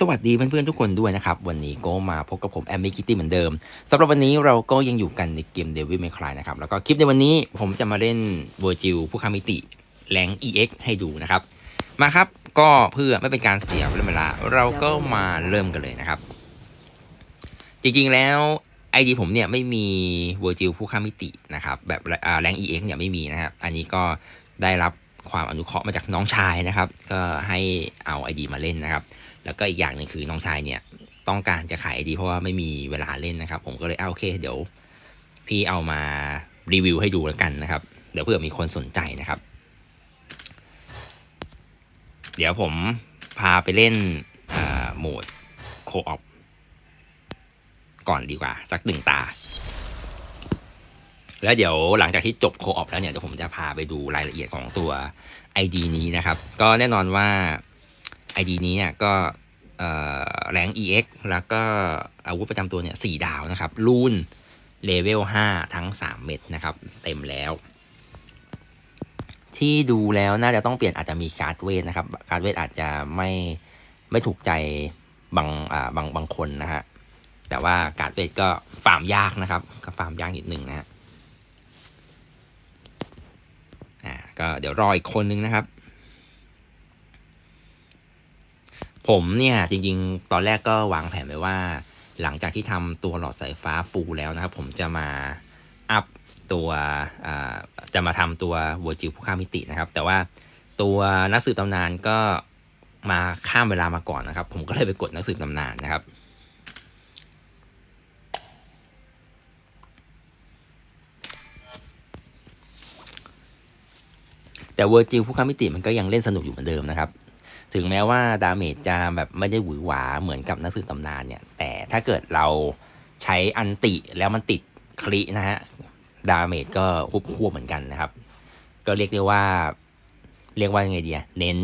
สวัสดีเพื่อนๆทุกคนด้วยนะครับ วันนี้ก็มาพบกับผมแอมมี่คิตตี้เหมือนเดิมสำหรับวันนี้เราก็ยังอยู่กันในเกม Devil May Cry นะครับ แล้วก็คลิปในวันนี้ผมจะมาเล่น Virgil ผู้ค้ามิติแรง EX ให้ดูนะครับ มาครับก็เพื่อไม่เป็นการเสียเวลา เราก็มาเริ่มกันเลยนะครับ จริงๆแล้ว ID ผมเนี่ยไม่มี Virgil ผู้ค้ามิตินะครับแบบแรง EX เนี่ยไม่มีนะครับอันนี้ก็ได้รับความอนุเคราะห์มาจากน้องชายนะครับ ก็ให้เอา ID มาเล่นนะครับ แล้วก็อีกอย่างหนึ่งคือน้องชายเนี่ยต้องการจะขาย ID เพราะว่าไม่มีเวลาเล่นนะครับ ผมก็เลยเอาโอเค เดี๋ยว พี่เอามารีวิวให้ดูแล้วกันนะครับ เดี๋ยวเผื่อมีคนสนใจนะครับ เดี๋ยวผมพาไปเล่นโหมดโคออปก่อนดีกว่า สักหนึ่งตา แล้วเดี๋ยวหลังจากที่จบโคออปแล้วเนี่ยเดี๋ยวผมจะพาไปดูรายละเอียดของตัว ID นี้นะครับ ก็แน่นอนว่า ID นี้เนี่ยก็แรง EX แล้วก็อาวุธประจำตัวเนี่ยสี่ดาวนะครับรูนเลเวล 5 ทั้ง 3 เม็ดนะครับ เต็มแล้ว ที่ดูแล้วน่าจะต้องเปลี่ยนอาจจะมีการ์ดเวทนะครับ การ์ดเวทอาจจะไม่ไม่ถูกใจบางอ่าบางบางคนนะฮะ แต่ว่าการ์ดเวทก็ฟาร์มยากนะครับ ก็ฟาร์มยากนิดหนึ่งนะฮะ อ่า ก็เดี๋ยวรออีกคนนึงนะครับ ผมเนี่ยจริงๆ ตอนแรกก็วางแผนไว้ว่า หลังจากที่ทำตัวหลอดสายฟ้าฟูลแล้วนะครับ ผมจะมาอัพตัวจะมาทำตัววัวจิวผู้ข้ามมิตินะครับ แต่ว่าตัวนักสืบตำนานก็มาข้ามเวลามาก่อนนะครับ ผมก็เลยไปกดนักสืบตำนานนะครับ แต่เวอร์จิลผู้ข้ามมิติมันก็ยังเล่นสนุกอยู่เหมือนเดิมนะครับ ถึงแม้ว่าดาเมจจะแบบไม่ได้หวือหวาเหมือนกับนักสืบตำนานเนี่ย แต่ถ้าเกิดเราใช้อันติแล้วมันติดคลินะฮะ ดาเมจก็ควบคู่เหมือนกันนะครับ ก็เรียกได้ว่า เรียกว่ายังไงดีเน้น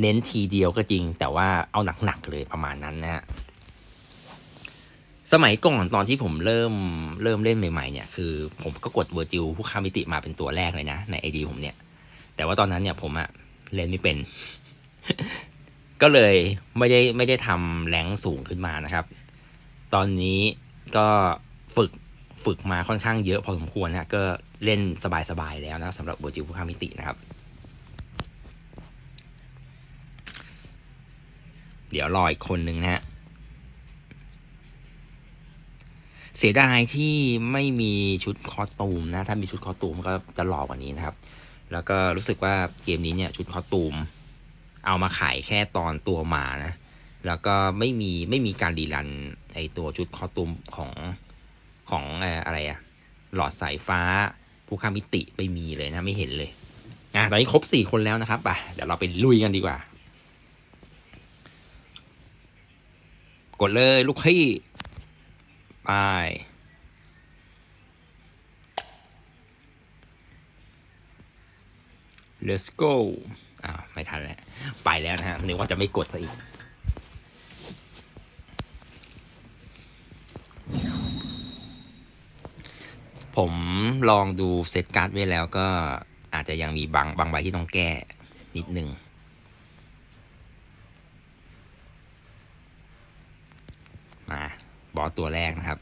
เน้นทีเดียวก็จริง แต่ว่าเอาหนักๆเลยประมาณนั้นนะฮะสมัยก่อนตอนที่ผมเริ่มเริ่มเล่นใหม่ๆเนี่ยคือผมก็กดเวอร์จิลผู้ค้ามิติมาเป็นตัวแรกเลยนะ ในไอดีผมเนี่ย แต่ว่าตอนนั้นเนี่ยผมอะเล่นไม่เป็น ก็เลยไม่ได้ไม่ได้ทำแรงสูงขึ้นมานะครับ ตอนนี้ก็ฝึกฝึกมาค่อนข้างเยอะพอสมควรนะก็เล่นสบายๆแล้วนะสำหรับโบจิวผู้ข้ามิตินะครับ เดี๋ยวรออีกคนนึงนะฮะเสียดายที่ไม่มีชุดคอตูมนะ ถ้ามีชุดคอตูมก็จะหล่อกว่านี้นะครับ แล้วก็รู้สึกว่าเกมนี้เนี่ยชุดคอตูม เอามาขายแค่ตอนตัวมานะ แล้วก็ไม่มีไม่มีการรีรันไอตัวชุดคอตูมของของอะไรอะหลอดสายฟ้าผู้ข้ามมิติไม่มีเลยนะไม่เห็นเลยอะตอนนี้ครบสี่คนแล้วนะครับไปเดี๋ยวเราไปลุยกันดีกว่า กดเลยลูกพี่ไป let's go อ้าวไม่ทันแล้ว ไปแล้วนะฮะนึกว่าจะไม่กดซะอีก ผมลองดูเซตการ์ดไว้แล้วก็อาจจะยังมีบางบางใบที่ต้องแก้นิดนึงมาบอสตัวแรกนะครับ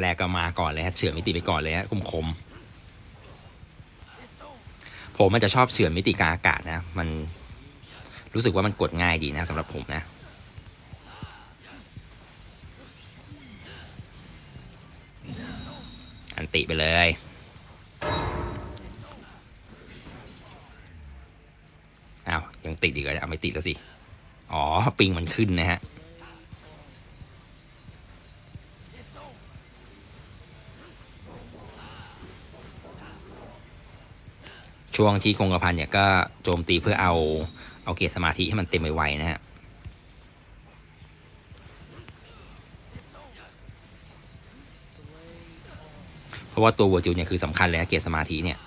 แรกก็มาก่อนเลยฮะเฉือนมิติไปก่อนเลยฮะคมคมผมมันจะชอบเฉือนมิติกางอากาศนะ มันรู้สึกว่ามันกดง่ายดีนะสำหรับผมนะอันติไปเลย อ้าว ยังติดอีกเลยเอาไม่ติดแล้วสิ อ๋อ ปิงมันขึ้นนะฮะ ช่วงที่คงกระพันเนี่ยก็โจมตีเพื่อเอาเอาเกียรสมาธิให้มันเต็มไวๆนะฮะเพราะว่าตัววัวจิวเนี่ยคือสำคัญเลยนะเกียรสมาธิเนี่ย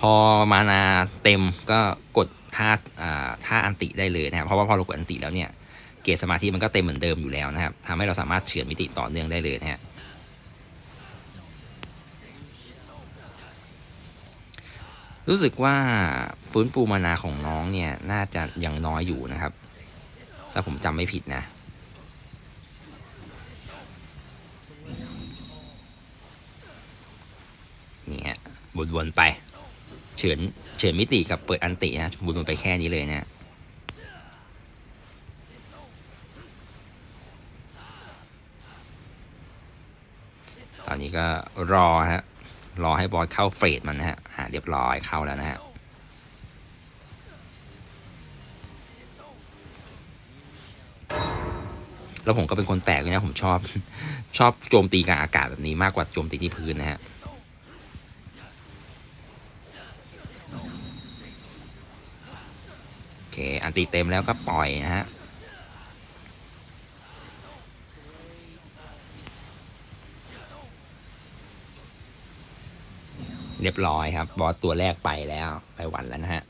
พอมานาเต็มก็กดท่าอ่าท่าอันติได้เลยนะครับเพราะว่าพอเรากดอันติแล้วเนี่ยเกรสมาธิมันก็เต็มเหมือนเดิมอยู่แล้วนะครับทำให้เราสามารถเฉือนมิติต่อเนื่องได้เลยนะฮะ รู้สึกว่าฟื้นฟูมานาของน้องเนี่ย น่าจะยังน้อยอยู่นะครับ ถ้าผมจำไม่ผิดนะนี่ฮะวนๆไป เฉือนเฉือนมิติกับเปิดอันตินะวนๆไปแค่นี้เลยนะตอนนี้ก็รอฮะ รอให้บอสเข้าเฟสมันนะฮะอ่าเรียบร้อยเข้าแล้วนะฮะแล้วผมก็เป็นคนแปลกเลยนะผมชอบ ชอบโจมตีกลางอากาศแบบนี้มากกว่าโจมตีที่พื้นนะฮะโอเค อันตีเต็มแล้วก็ปล่อยนะฮะ เรียบร้อยครับ บอสตัวแรกไปแล้ว ไปหวันแล้วนะฮะ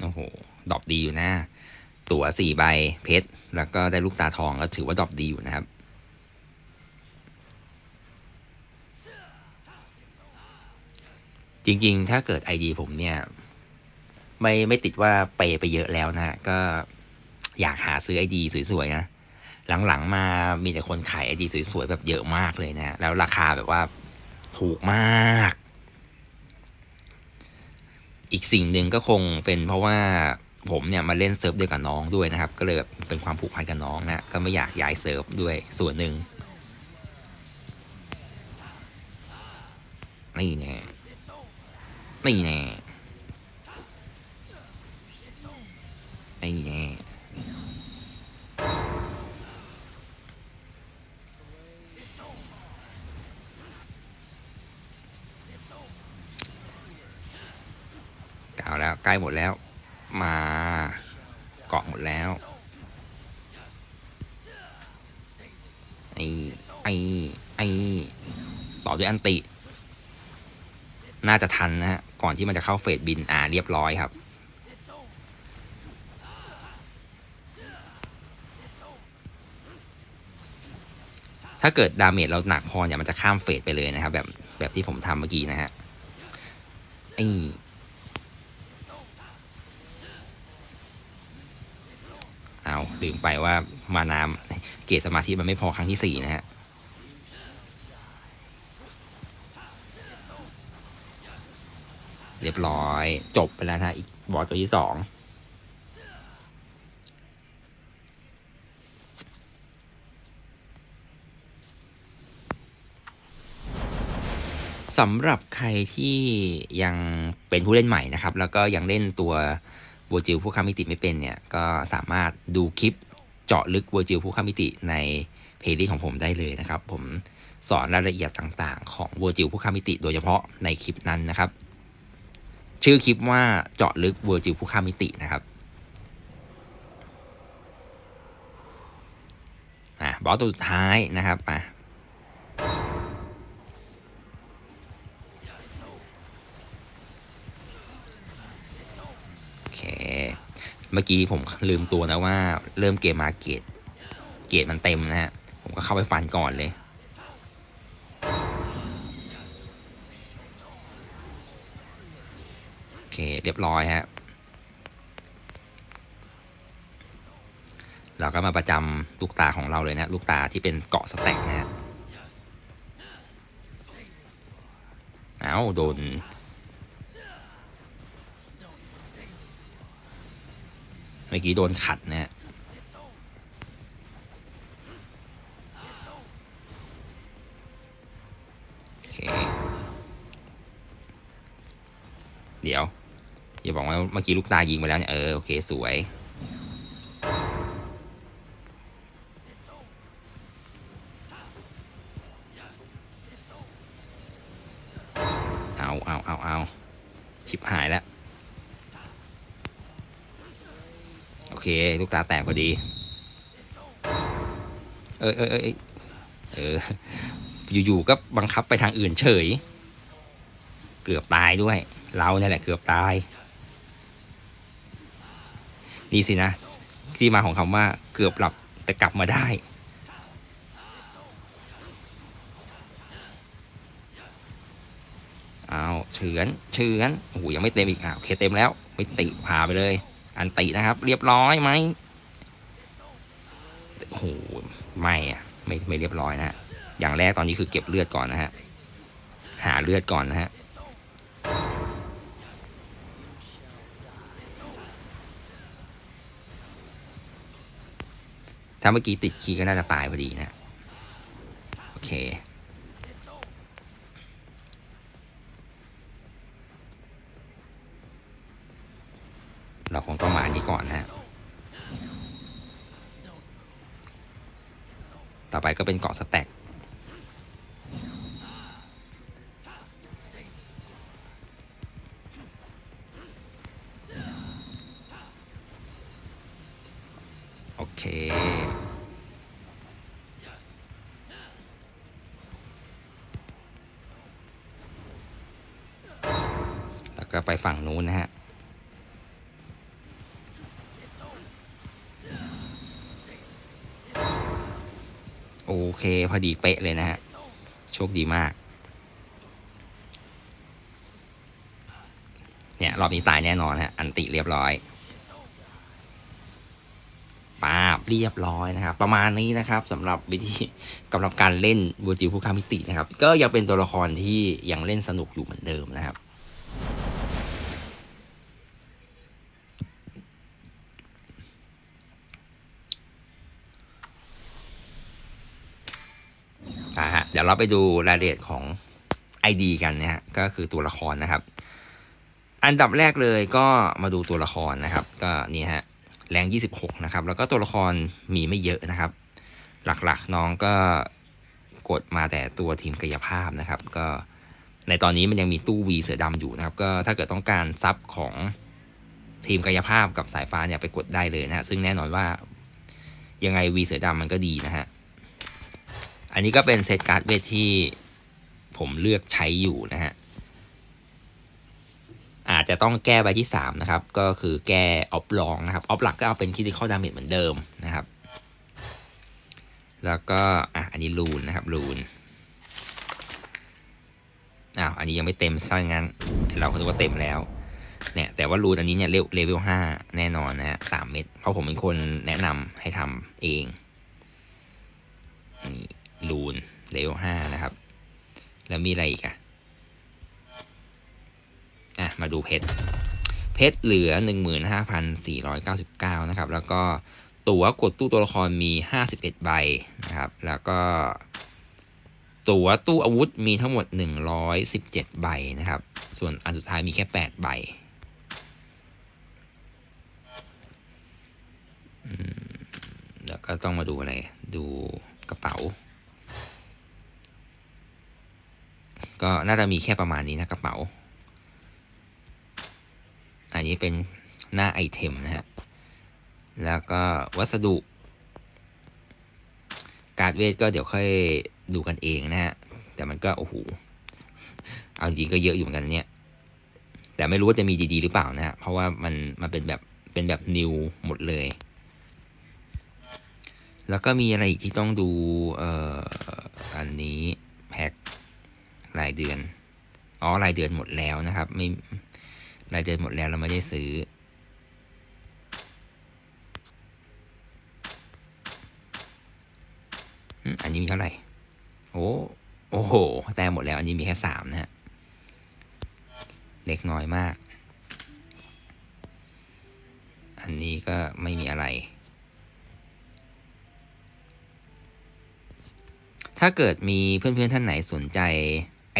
โอ้โห ดอปดีอยู่นะ ตั๋วสี่ใบเพชร แล้วก็ได้ลูกตาทองก็ถือว่าดอปดีอยู่นะครับ จริงๆ ถ้าเกิด ID ผมเนี่ย ไม่ไม่ติดว่าเปย์ไปเยอะแล้วนะก็อยากหาซื้อ ID สวยๆนะหลังๆมามีแต่คนขาย ID สวยๆแบบเยอะมากเลยนะ แล้วราคาแบบว่าถูกมาก อีกสิ่งหนึ่งก็คงเป็นเพราะว่าผมเนี่ยมาเล่นเซิร์ฟเดียกับน้องด้วยนะครับ ก็เลยแบบเป็นความผูกพันกับน้องนะก็ไม่อยากย้ายเซิร์ฟด้วยส่วนหนึ่งนี่แน่นี่แน่ แน่กาวแล้วใกล้หมดแล้ว มาเกาะหมดแล้วไอ้ไอ้ไอ้ต่อด้วยอันติ น่าจะทันนะฮะ ก่อนที่มันจะเข้าเฟสบิน อ่า เรียบร้อยครับ ถ้าเกิดดาเมจเราหนักพอเนี่ยมันจะข้ามเฟสไปเลยนะครับ แบบแบบที่ผมทำเมื่อกี้นะฮะไอเอาลืมไปว่ามาน้ำเกรดสมาธิมันไม่พอครั้งที่สี่นะฮะเรียบร้อยจบไปแล้วนะฮะอีกบอสตัวที่สอง สำหรับใครที่ยังเป็นผู้เล่นใหม่นะครับ แล้วก็ยังเล่นตัววอร์จิลผู้ข้ามมิติไม่เป็นเนี่ย ก็สามารถดูคลิปเจาะลึกวอร์จิลผู้ข้ามมิติในเพจของผมได้เลยนะครับ ผมสอนรายละเอียดต่างๆ ของวอร์จิลผู้ข้ามมิติ โดยเฉพาะในคลิปนั้นนะครับ ชื่อคลิปว่าเจาะลึกวอร์จิลผู้ข้ามมิตินะครับอะบอสตัวสุดท้ายนะครับอะ เมื่อกี้ผมลืมตัวนะว่าเริ่มเกมมาเกตเกตมันเต็มนะฮะ ผมก็เข้าไปฟันก่อนเลย โอเค เรียบร้อยฮะ เราก็มาประจำลูกตาของเราเลยนะ ลูกตาที่เป็นเกาะสแต็กนะฮะ เอาโดน เมื่อกี้โดนขัดนะฮะเคเดี๋ยวอย่าบอกว่าเมื่อกี้ลูกตายิงไปแล้วเนี่ยเออโอเคสวย ตาแตกพอดีเออเออเออเออเออ อยู่ๆก็บังคับไปทางอื่นเฉย เกือบตายด้วย เราเนี่ยแหละเกือบตาย นี่สินะ ที่มาของคำว่าเกือบหลับแต่กลับมาได้เอาเฉือนเฉือนโอ้โหยังไม่เต็มอีกอ่าโอเคเต็มแล้ว ไม่ติพาไปเลย อันตินะครับ เรียบร้อยไหมโอ้โหไม่อะไม่ไม่เรียบร้อยนะฮะอย่างแรกตอนนี้คือเก็บเลือดก่อนนะฮะหาเลือดก่อนนะฮะถ้าเมื่อกี้ติดคีย์ก็น่าจะตายพอดีนะ โอเค เราคงต้องมาอันนี้ก่อนนะฮะต่อไปก็เป็นเกาะสแต็ก โอเค พอดีเป๊ะเลยนะฮะ โชคดีมาก เนี่ย รอบนี้ตายแน่นอนฮะ อันติเรียบร้อยปาบเรียบร้อยนะครับ ประมาณนี้นะครับสำหรับวิธีกำลับการเล่นบูจิวผู้ค้ามิตินะครับ ก็ยังเป็นตัวละครที่ยังเล่นสนุกอยู่เหมือนเดิมนะครับ อ่าฮะ เดี๋ยวเราไปดูรายละเอียดของ ID กันนะฮะก็คือตัวละครนะครับ อันดับแรกเลยก็มาดูตัวละครนะครับ ก็นี่ฮะแรง 26 นะครับ แล้วก็ตัวละครมีไม่เยอะนะครับ หลักๆน้องก็กดมาแต่ตัวทีมกายภาพนะครับ ก็ในตอนนี้มันยังมีตู้วีเสือดำอยู่นะครับ ก็ถ้าเกิดต้องการซับของทีมกายภาพกับสายฟ้าเนี่ยไปกดได้เลยนะฮะซึ่งแน่นอนว่ายังไงวีเสือดำมันก็ดีนะฮะ อันนี้ก็เป็นเซตการ์ดเวทที่ผมเลือกใช้อยู่นะฮะ อาจจะต้องแก้ใบที่ 3 นะครับ ก็คือแก้ออฟลองนะครับ ออฟหลักก็เอาเป็นคิดิคอลดาเมจเหมือนเดิมนะครับ แล้วก็อะอันนี้รูนนะครับรูนอ้าวอันนี้ยังไม่เต็มซะงั้น เราคิดว่าเต็มแล้วเนี่ยแต่ว่ารูนอันนี้เนี่ยเลเวลห้าแน่นอนนะฮะสามเม็ดเพราะผมเป็นคนแนะนำให้ทำเองนี่ รูนเลเวลห้านะครับ แล้วมีอะไรอีกอะอะ มาดูเพชร เพชรเหลือ 15,499 นะครับ แล้วก็ตั๋วกดตู้ตัวละครมี 51 ใบนะครับ แล้วก็ ตั๋วตู้อาวุธมีทั้งหมด 117 ใบนะครับ ส่วนอันสุดท้ายมีแค่ 8 ใบแล้วก็ต้องมาดูอะไร ดูกระเป๋า ก็น่าจะมีแค่ประมาณนี้นะกระเป๋า อันนี้เป็นหน้าไอเทมนะฮะ แล้วก็วัสดุ การเวทก็เดี๋ยวค่อยดูกันเองนะฮะ แต่มันก็โอ้โห เอาจริงก็เยอะอยู่เหมือนกันเนี่ย แต่ไม่รู้ว่าจะมีดีๆหรือเปล่านะฮะ เพราะว่ามันมันเป็นแบบเป็นแบบนิวหมดเลย แล้วก็มีอะไรอีกที่ต้องดู เอ่อ อันนี้แพ็ค รายเดือน อ๋อรายเดือนหมดแล้วนะครับไม่รายเดือนหมดแล้วเราไม่ได้ซื้อออันนี้มีเท่าไหร่ โอ้โอ้โห แต่หมดแล้ว อันนี้มีแค่สามนะฮะ เล็กน้อยมาก อันนี้ก็ไม่มีอะไร ถ้าเกิดมีเพื่อนๆท่านไหนสนใจ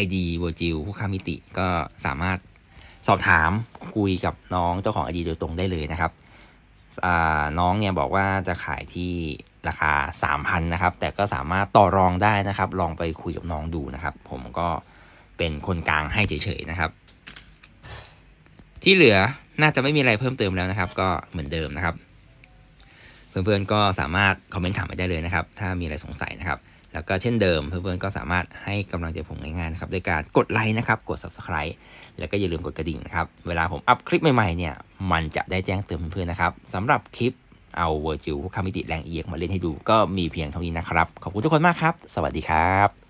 ID วอจิวผู้ค้ามิติก็สามารถสอบถามคุยกับน้องเจ้าของ ID โดยตรงได้เลยนะครับน้องเนี่ยบอกว่าจะขายที่ราคา 3,000นะครับ แต่ก็สามารถต่อรองได้นะครับ ลองไปคุยกับน้องดูนะครับ ผมก็เป็นคนกลางให้เฉยๆนะครับ ที่เหลือน่าจะไม่มีอะไรเพิ่มเติมแล้วนะครับ ก็เหมือนเดิมนะครับ เพื่อนๆก็สามารถคอมเมนต์ถามไปได้เลยนะครับ ถ้ามีอะไรสงสัยนะครับ แล้วก็เช่นเดิมเพื่อนๆก็สามารถให้กำลังใจผมง่ายๆนะครับด้วยการกดไลค์นะครับ กด subscribe แล้วก็อย่าลืมกดกระดิ่งนะครับ เวลาผมอัพคลิปใหม่ๆเนี่ย มันจะได้แจ้งเตือนเพื่อนๆนะครับสำหรับคลิปเอาเวอร์จิวผู้คามิติแรงเอียงมาเล่นให้ดู ก็มีเพียงเท่านี้นะครับ ขอบคุณทุกคนมากครับ สวัสดีครับ